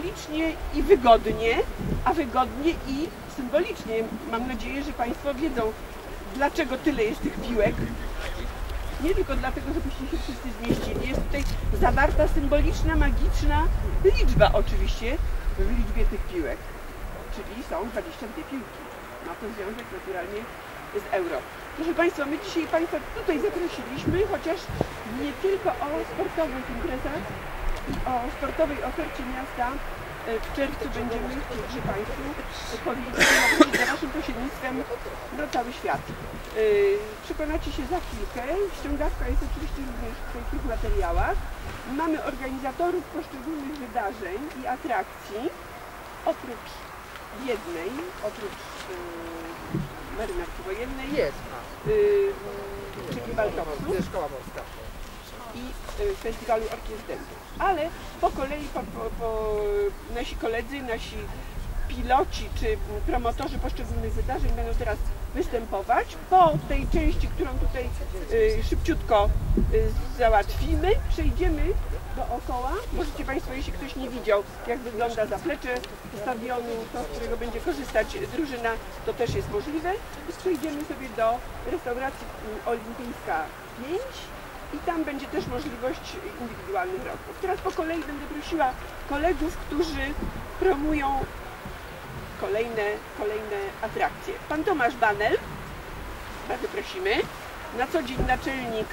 symbolicznie i wygodnie, a wygodnie i symbolicznie. Mam nadzieję, że Państwo wiedzą, dlaczego tyle jest tych piłek. Nie tylko dlatego, żebyście się wszyscy zmieścili. Jest tutaj zawarta symboliczna, magiczna liczba oczywiście w liczbie tych piłek. Czyli są 22 piłki. Ma to związek naturalnie z euro. Proszę Państwa, my dzisiaj Państwa tutaj zaprosiliśmy, chociaż nie tylko o sportowych imprezach o sportowej ofercie miasta e, w czerwcu będziemy chcieli Państwu powiedzieć, za Waszym pośrednictwem no, cały świat. Yy, Przekonacie się za chwilkę. Ściągawka jest oczywiście również w tych materiałach. Mamy organizatorów poszczególnych wydarzeń i atrakcji. Oprócz jednej, oprócz yy, marynarki wojennej, Jest. yy, czyli morska. i y, festiwalu orkiestr. Ale po kolei po, po, po nasi koledzy, nasi piloci czy promotorzy poszczególnych wydarzeń będą teraz występować. Po tej części, którą tutaj y, szybciutko y, załatwimy, przejdziemy dookoła. Możecie Państwo, jeśli ktoś nie widział, jak wygląda zaplecze stadionu, to z którego będzie korzystać drużyna, to też jest możliwe. Przejdziemy sobie do restauracji y, Olimpijska 5 i tam będzie też możliwość indywidualnych rozmów. Teraz po kolei będę prosiła kolegów, którzy promują kolejne, kolejne atrakcje. Pan Tomasz Banel, bardzo prosimy, na co dzień naczelnik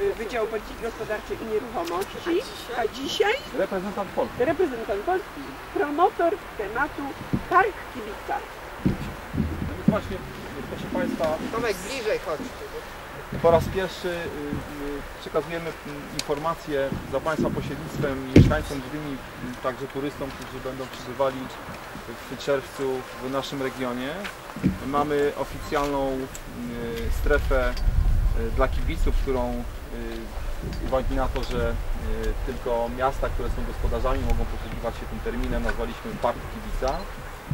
y, Wydziału Polityki Gospodarczej i Nieruchomości, a dzisiaj Reprezentant Polski. reprezentant Polski, promotor tematu Park Kibica. Właśnie, proszę Państwa, Tomek, bliżej chodź. po raz pierwszy y, y, przekazujemy y, informacje za Państwa pośrednictwem mieszkańcom Gdyni, y, także turystom, którzy będą przybywali w czerwcu w naszym regionie. Mamy oficjalną y, strefę dla kibiców, którą z uwagi na to, że tylko miasta, które są gospodarzami mogą posługiwać się tym terminem, nazwaliśmy Park Kibica.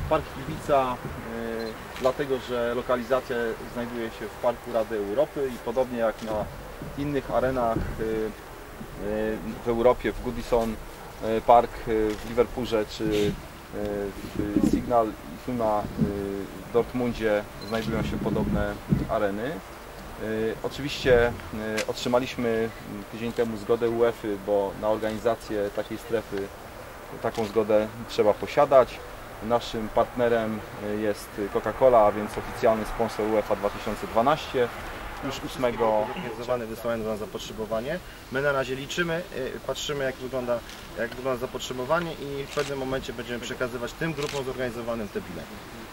Park Kibica y, dlatego, że lokalizacja znajduje się w Parku Rady Europy i podobnie jak na innych arenach y, y, w Europie, w Goodison Park w Liverpoolze czy w Signal Iduna y, w Dortmundzie znajdują się podobne areny. Oczywiście otrzymaliśmy tydzień temu zgodę UEFA, bo na organizację takiej strefy taką zgodę trzeba posiadać. Naszym partnerem y, jest Coca-Cola, a więc oficjalny sponsor UEFA 2012. Już 8 zorganizowane, wysłane do nas zapotrzebowanie. My na razie liczymy, y, patrzymy jak wygląda, jak wygląda zapotrzebowanie i w pewnym momencie będziemy przekazywać tym grupom zorganizowanym te bilety.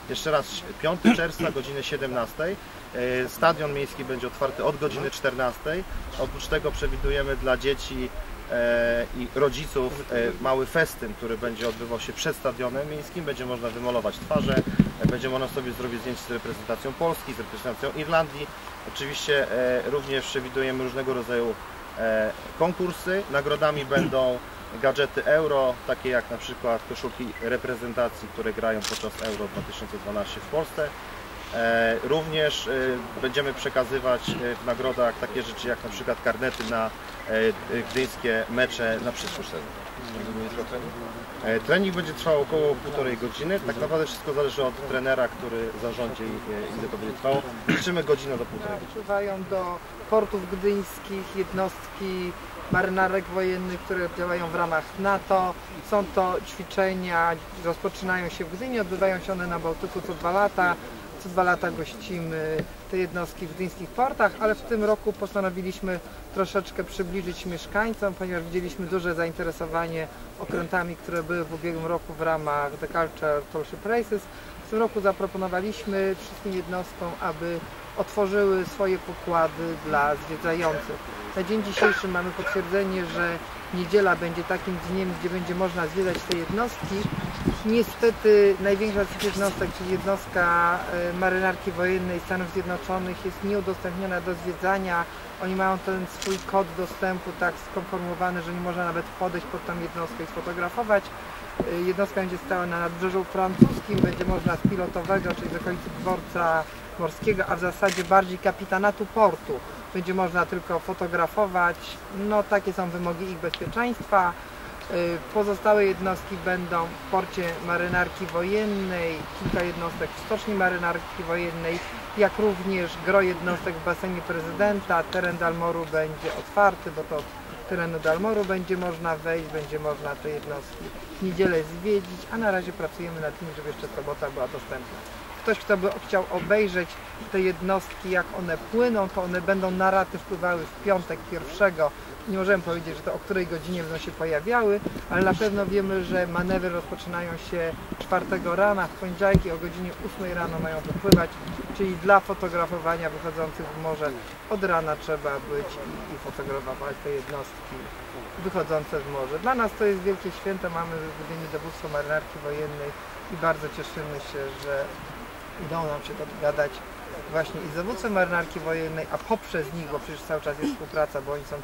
Jeszcze raz, 5 czerwca, godziny 17. y, Stadion miejski będzie otwarty od godziny 14. Oprócz tego przewidujemy dla dzieci e, i rodziców e, mały festyn, który będzie odbywał się przed stadionem miejskim. Będzie można wymalować twarze, e, będzie można sobie zrobić zdjęcie z reprezentacją Polski, z reprezentacją Irlandii. Oczywiście e, również przewidujemy różnego rodzaju e, konkursy. Nagrodami będą gadżety euro, takie jak na przykład koszulki reprezentacji, które grają podczas Euro 2012 w Polsce. E, Również e, będziemy przekazywać e, w nagrodach takie rzeczy jak na przykład karnety na gdyńskie mecze na przyszły sezon. Trening będzie trwał około półtorej godziny. Tak naprawdę wszystko zależy od trenera, który zarządzi ile to będzie trwało. Liczymy godzinę do półtorej. Wpływają do portów gdyńskich jednostki marynarek wojennych, które działają w ramach NATO. Są to ćwiczenia, rozpoczynają się w Gdyni, odbywają się one na Bałtyku co dwa lata. Co dwa lata gościmy te jednostki w gdyńskich portach, ale w tym roku postanowiliśmy troszeczkę przybliżyć mieszkańcom, ponieważ widzieliśmy duże zainteresowanie okrętami, które były w ubiegłym roku w ramach The Culture Tollship Races. W tym roku zaproponowaliśmy wszystkim jednostkom, aby otworzyły swoje pokłady dla zwiedzających. Na dzień dzisiejszy mamy potwierdzenie, że niedziela będzie takim dniem, gdzie będzie można zwiedzać te jednostki. Niestety największa z jednostek, czyli jednostka e, marynarki wojennej Stanów Zjednoczonych jest nieudostępniona do zwiedzania. Oni mają ten swój kod dostępu tak skonformowany, że nie można nawet podejść pod tą jednostkę i sfotografować. E, Jednostka będzie stała na nadbrzeżu francuskim, będzie można z pilotowego, czyli z okolicy dworca morskiego, a w zasadzie bardziej kapitanatu portu. Będzie można tylko fotografować, no takie są wymogi ich bezpieczeństwa. Y, Pozostałe jednostki będą w porcie marynarki wojennej, kilka jednostek w stoczni marynarki wojennej, jak również gro jednostek w basenie prezydenta. Teren Dalmoru będzie otwarty, bo to terenu Dalmoru będzie można wejść, będzie można te jednostki w niedzielę zwiedzić, a na razie pracujemy nad tym, żeby jeszcze sobota była dostępna. Ktoś, kto by chciał obejrzeć te jednostki, jak one płyną, to one będą na raty wpływały w piątek pierwszego. Nie możemy powiedzieć, że to o której godzinie będą się pojawiały, ale na pewno wiemy, że manewry rozpoczynają się 4 rana, w poniedziałek i o godzinie 8 rano mają wypływać, czyli dla fotografowania wychodzących w morze od rana trzeba być i, i fotografować te jednostki wychodzące w morze. Dla nas to jest wielkie święto, mamy w dowództwo marynarki wojennej i bardzo cieszymy się, że udało nam się dogadać właśnie i z dowódcą marynarki wojennej, a poprzez nich, bo przecież cały czas jest współpraca, bo oni są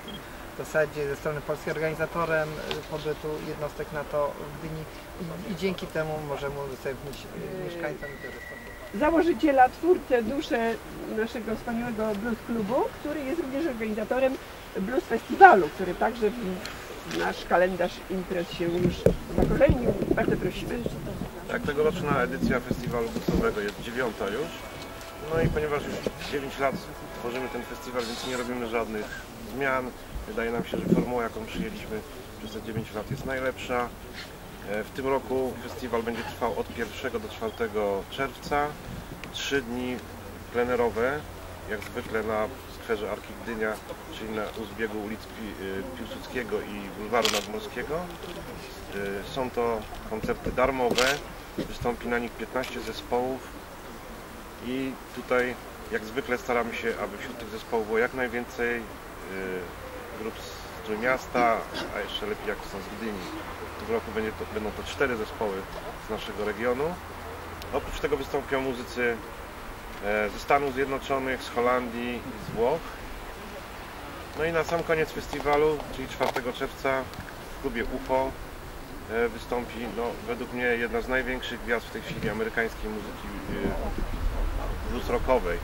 w zasadzie ze strony Polski organizatorem y, pobytu jednostek NATO w Gdyni i, i dzięki temu możemy udostępnić y, mieszkańcom i turystom. założyciela, twórcę, duszę naszego wspaniałego blues klubu, który jest również organizatorem blues festiwalu, który także w nasz kalendarz imprez się już zakorzenił. Bardzo prosimy. Tak, tegoroczna edycja festiwalu bluesowego jest dziewiąta już. No i ponieważ już 9 lat tworzymy ten festiwal, więc nie robimy żadnych zmian. Wydaje nam się, że formuła, jaką przyjęliśmy przez te 9 lat jest najlepsza. E, W tym roku festiwal będzie trwał od 1 do 4 czerwca. Trzy dni plenerowe, jak zwykle na skwerze Arki Gdynia, czyli na uzbiegu ulic y, Piłsudskiego i Bulwaru Nadmorskiego. Y, Są to koncerty darmowe, wystąpi na nich 15 zespołów i tutaj jak zwykle staramy się, aby wśród tych zespołów było jak najwięcej y, grup z Trójmiasta, a jeszcze lepiej jak są z Gdyni. W tym roku będzie to, będą to cztery zespoły z naszego regionu. Oprócz tego wystąpią muzycy e, ze Stanów Zjednoczonych, z Holandii i z Włoch. No i na sam koniec festiwalu, czyli 4 czerwca w klubie UFO wystąpi no, według mnie jedna z największych gwiazd w tej chwili amerykańskiej muzyki e, blues rockowej.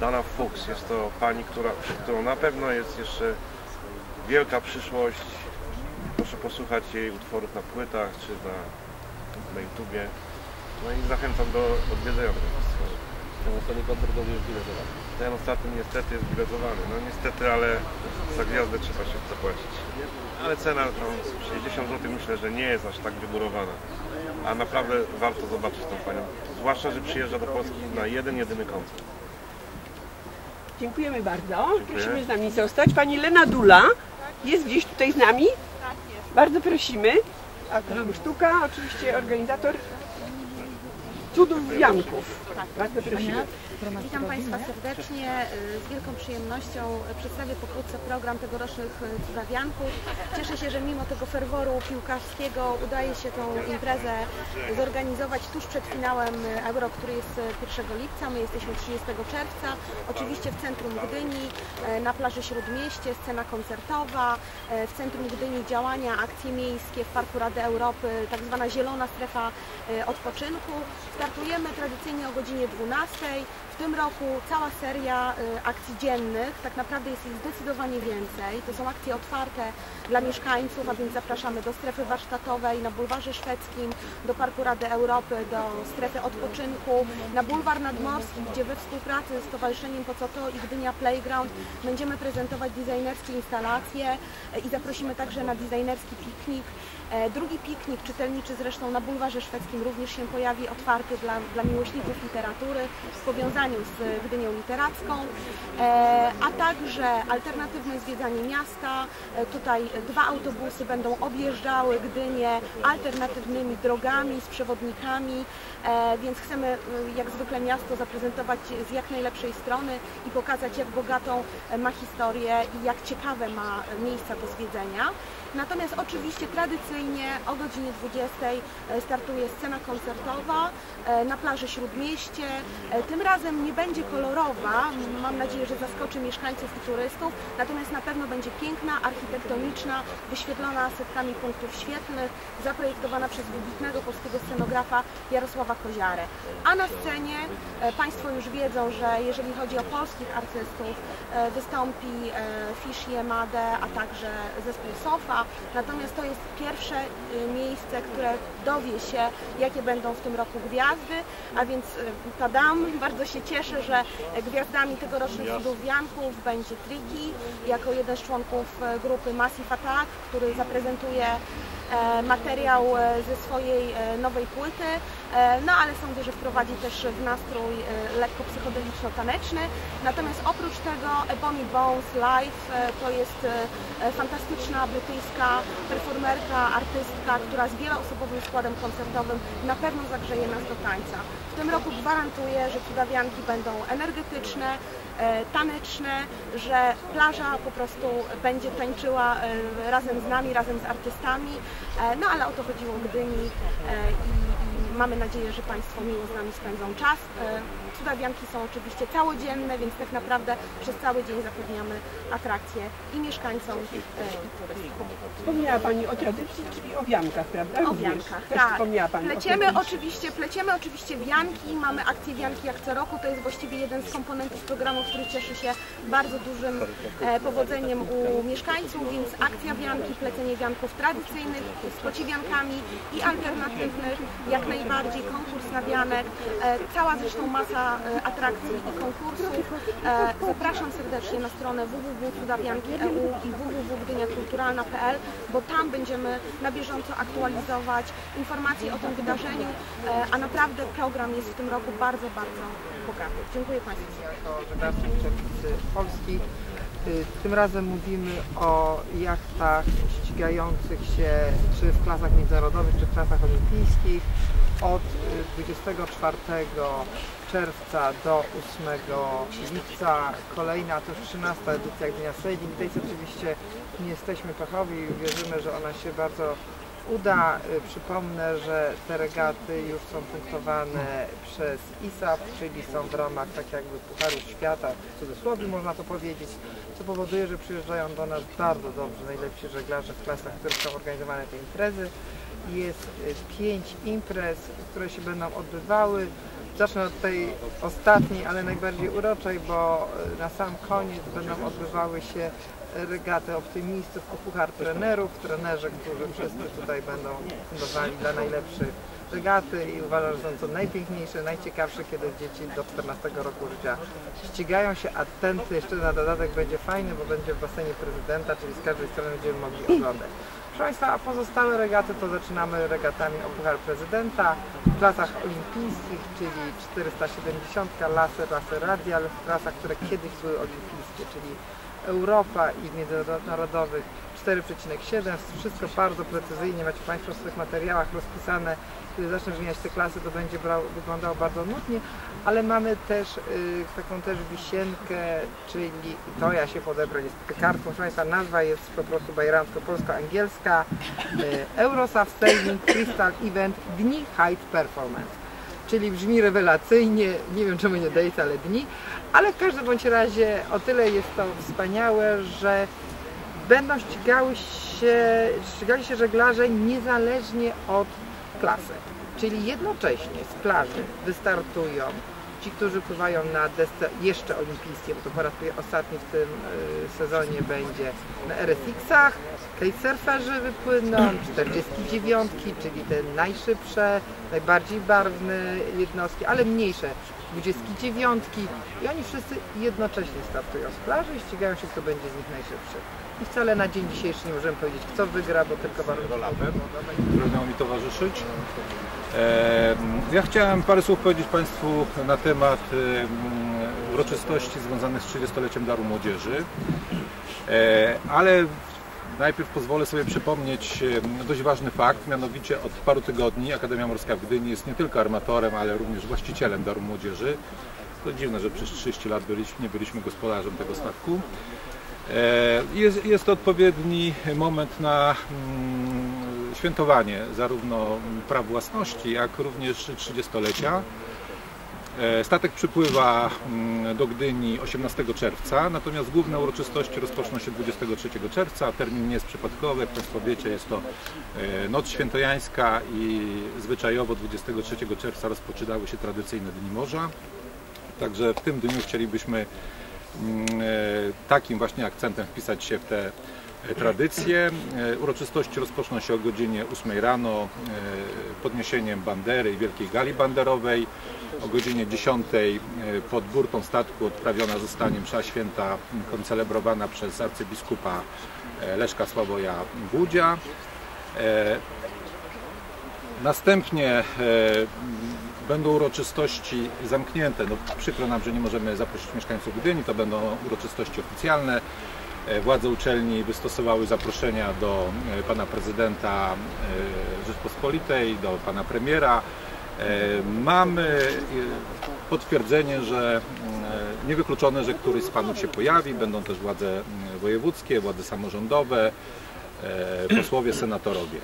Dana Fuchs. Jest to pani, która, którą na pewno jest jeszcze wielka przyszłość. Proszę posłuchać jej utworów na płytach czy na, na YouTubie. No i zachęcam do odwiedzenia tego. Ten ostatni koncert będzie już biletowany. Ten ostatni niestety jest biletowany. No niestety, ale za gwiazdę trzeba się zapłacić. Ale cena tam 60 zł myślę, że nie jest aż tak wygórowana. A naprawdę warto zobaczyć tą panią. Zwłaszcza, że przyjeżdża do Polski na jeden, jedyny koncert. Dziękujemy bardzo. Prosimy z nami zostać. Pani Lena Dula jest gdzieś tutaj z nami? Bardzo prosimy. Grup Sztuka, oczywiście organizator Cudów Janków. Prosimy. Witam Państwa serdecznie. Z wielką przyjemnością przedstawię pokrótce program tegorocznych Cudawianków. Cieszę się, że mimo tego ferworu piłkarskiego udaje się tą imprezę zorganizować tuż przed finałem Euro, który jest 1 lipca. My jesteśmy 30 czerwca. Oczywiście w centrum Gdyni, na plaży Śródmieście, scena koncertowa. W centrum Gdyni działania, akcje miejskie, w Parku Rady Europy, tak zwana zielona strefa odpoczynku. Startujemy tradycyjnie o godzinie 12. W tym roku cała seria y, akcji dziennych, tak naprawdę jest ich zdecydowanie więcej. To są akcje otwarte dla mieszkańców, a więc zapraszamy do strefy warsztatowej na bulwarze szwedzkim, do Parku Rady Europy, do strefy odpoczynku, na bulwar nadmorski, gdzie we współpracy z Stowarzyszeniem Po co to i Gdynia Playground będziemy prezentować designerskie instalacje y, i zaprosimy także na designerski piknik. E, Drugi piknik czytelniczy zresztą na bulwarze szwedzkim również się pojawi, otwarty dla, dla miłośników literatury powiązaniu z Gdynią Literacką, E, a także alternatywne zwiedzanie miasta. E, Tutaj dwa autobusy będą objeżdżały Gdynię alternatywnymi drogami z przewodnikami, e, więc chcemy jak zwykle miasto zaprezentować z jak najlepszej strony i pokazać jak bogatą ma historię i jak ciekawe ma miejsca do zwiedzenia. Natomiast oczywiście tradycyjnie o godzinie 20 e, startuje scena koncertowa e, na plaży Śródmieście. E, Tym razem nie będzie kolorowa, mam nadzieję, że zaskoczy mieszkańców i turystów, natomiast na pewno będzie piękna, architektoniczna, wyświetlona setkami punktów świetlnych, zaprojektowana przez wybitnego polskiego scenografa Jarosława Koziarę. A na scenie Państwo już wiedzą, że jeżeli chodzi o polskich artystów, wystąpi Fish Yemade, a także zespół Sofa. Natomiast to jest pierwsze e, miejsce, które dowie się, jakie będą w tym roku gwiazdy, a więc e, tadam, bardzo się cieszę, że gwiazdami tegorocznych cudów Janków będzie Triki, jako jeden z członków e, grupy Massive Attack, który zaprezentuje materiał e, ze swojej e, nowej płyty, e, no ale sądzę, że wprowadzi też w nastrój e, lekko psychodeliczno-taneczny. Natomiast oprócz tego Ebony Bones Live e, to jest e, e, fantastyczna brytyjska performerka, artystka, która z wieloosobowym składem koncertowym na pewno zagrzeje nas do tańca. W tym roku gwarantuję, że cudawianki będą energetyczne, e, taneczne, że plaża po prostu będzie tańczyła e, razem z nami, razem z artystami, e, no ale o to chodziło w Gdyni e, i, i mamy nadzieję, że Państwo miło z nami spędzą czas. Cudawianki są oczywiście całodzienne, więc tak naprawdę przez cały dzień zapewniamy atrakcje i mieszkańcom, i turystom. Wspomniała Pani o tradycji, czyli o wiankach, prawda? O wiankach, Też tak. wspomniała Pani o Pleciemy tym. oczywiście, pleciemy oczywiście wianki, mamy akcję wianki jak co roku, to jest właściwie jeden z komponentów programu, który cieszy się bardzo dużym e, powodzeniem u mieszkańców, więc akcja wianki, plecenie wianków tradycyjnych z kociwiankami i alternatywnych, jak najbardziej konkurs na wianek, cała zresztą masa e, atrakcji i konkursów. E, zapraszam serdecznie na stronę www.cudawianki.eu i www.gdyniakulturalna.pl, bo tam będziemy na bieżąco aktualizować informacje o tym wydarzeniu, e, a naprawdę program jest w tym roku bardzo, bardzo bogaty. Dziękuję Państwu. jako żeglarskiej uczennicy Polski. Y, Tym razem mówimy o jachtach ścigających się czy w klasach międzynarodowych, czy w klasach olimpijskich od y, 24 czerwca do 8 lipca. Kolejna to już 13 edycja Dnia Sailing. Tutaj oczywiście nie jesteśmy pechowi i wierzymy, że ona się bardzo uda. Y, Przypomnę, że te regaty już są punktowane przez ISAF, czyli są w ramach tak jakby Pucharu Świata, w cudzysłowie można to powiedzieć, co powoduje, że przyjeżdżają do nas bardzo dobrze najlepsi żeglarze w klasach, w których są organizowane te imprezy. Jest y, pięć imprez, które się będą odbywały. Zacznę od tej ostatniej, ale najbardziej uroczej, bo y, na sam koniec będą odbywały się regaty optymistów o puchar trenerów, trenerzy, którzy wszyscy tutaj będą fundowali dla najlepszych regaty i uważam, że są to najpiękniejsze, najciekawsze, kiedy dzieci do 14 roku życia ścigają się, a ten jeszcze na dodatek będzie fajny, bo będzie w basenie prezydenta, czyli z każdej strony będziemy mogli oglądać. Proszę Państwa, a pozostałe regaty to zaczynamy regatami o Puchar Prezydenta w klasach olimpijskich, czyli 470, laser, laser radial, w klasach, które kiedyś były olimpijskie, czyli Europa i międzynarodowych 4,7. Wszystko bardzo precyzyjnie macie Państwo w swoich materiałach rozpisane. Kiedy zacznę wymieniać te klasy, to będzie brał, wyglądało bardzo nudnie, ale mamy też y, taką też wisienkę, czyli to ja się podebrę niestety kartką. Proszę Państwa, nazwa jest po prostu bajerancko-polsko-angielska y, Eurosaf Sailing Crystal Event Dni Height Performance czyli brzmi rewelacyjnie, nie wiem czemu nie dates, ale dni, ale w każdym bądź razie o tyle jest to wspaniałe, że będą ścigały się, ścigali się żeglarze niezależnie od czyli jednocześnie z plaży wystartują ci, którzy pływają na desce jeszcze olimpijskiej, bo to po raz ostatni w tym y, sezonie będzie na RSX-ach, kitesurferzy wypłyną, 49, czyli te najszybsze, najbardziej barwne jednostki, ale mniejsze 29 i oni wszyscy jednocześnie startują. Z plaży i ścigają się, kto będzie z nich najszybszy. I wcale na dzień dzisiejszy nie możemy powiedzieć, kto wygra, bo tylko warunki które miało mi towarzyszyć. Ja chciałem parę słów powiedzieć Państwu na temat uroczystości związanych z 30-leciem Daru Młodzieży, E, ale najpierw pozwolę sobie przypomnieć dość ważny fakt, mianowicie od paru tygodni Akademia Morska w Gdyni jest nie tylko armatorem, ale również właścicielem Daru Młodzieży. To dziwne, że przez 30 lat byliśmy, nie byliśmy gospodarzem tego statku. E, Jest, jest to odpowiedni moment na mm, świętowanie zarówno praw własności, jak również 30-lecia. E, Statek przypływa mm, do Gdyni 18 czerwca, natomiast główne uroczystości rozpoczną się 23 czerwca. Termin nie jest przypadkowy, jak Państwo wiecie, jest to e, Noc Świętojańska i zwyczajowo 23 czerwca rozpoczynały się tradycyjne Dni Morza. Także w tym dniu chcielibyśmy mm, e, takim właśnie akcentem wpisać się w te tradycje. E, Uroczystości rozpoczną się o godzinie 8 rano e, podniesieniem bandery i wielkiej gali banderowej. O godzinie 10 e, pod burtą statku odprawiona zostanie msza święta koncelebrowana przez arcybiskupa Leszka Sławoja Budzia. Następnie będą uroczystości zamknięte. No, przykro nam, że nie możemy zaprosić mieszkańców Gdyni, to będą uroczystości oficjalne. E, Władze uczelni wystosowały zaproszenia do e, pana prezydenta e, Rzeczpospolitej, do pana premiera. Mamy potwierdzenie, że e, niewykluczone, że któryś z panów się pojawi. Będą też władze m, wojewódzkie, władze samorządowe, posłowie, senatorowie.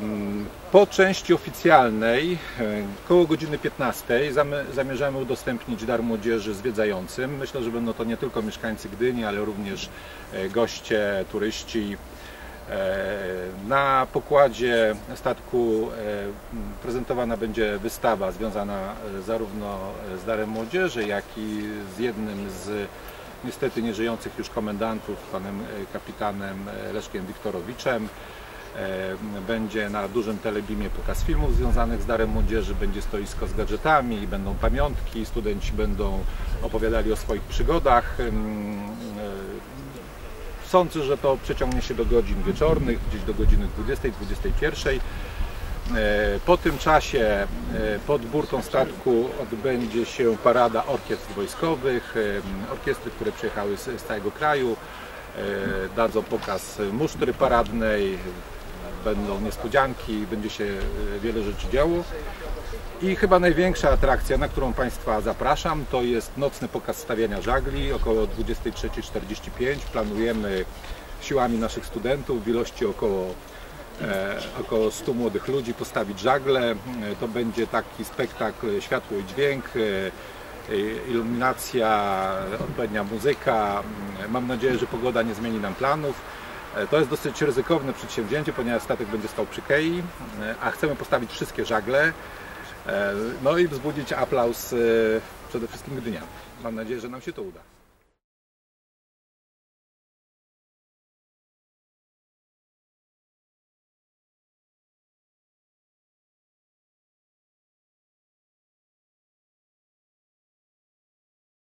Mm, Po części oficjalnej, e, koło godziny 15, zamy- zamierzamy udostępnić dar młodzieży zwiedzającym. Myślę, że będą to nie tylko mieszkańcy Gdyni, ale również e, goście, turyści. E, Na pokładzie statku prezentowana będzie wystawa związana zarówno z darem młodzieży, jak i z jednym z niestety nieżyjących już komendantów, panem kapitanem Leszkiem Wiktorowiczem. E, Będzie na dużym telebimie pokaz filmów związanych z Darem Młodzieży, będzie stoisko z gadżetami, będą pamiątki, studenci będą opowiadali o swoich przygodach. E, Sądzę, że to przeciągnie się do godzin wieczornych, gdzieś do godziny 20-21. E, Po tym czasie pod burtą statku odbędzie się parada orkiestr wojskowych, orkiestry, które przyjechały z, z całego kraju, dadzą pokaz musztry paradnej, będą niespodzianki, będzie się e, wiele rzeczy działo. I chyba największa atrakcja, na którą Państwa zapraszam, to jest nocny pokaz stawiania żagli około 23.45. Planujemy siłami naszych studentów w ilości około e, około 100 młodych ludzi postawić żagle. E, To będzie taki spektakl światło i dźwięk, e, e, iluminacja, odpowiednia muzyka. Mam nadzieję, że pogoda nie zmieni nam planów. E, To jest dosyć ryzykowne przedsięwzięcie, ponieważ statek będzie stał przy kei, e, a chcemy postawić wszystkie żagle. E, No i wzbudzić aplauz przede wszystkim Gdynian. Mam nadzieję, że nam się to uda.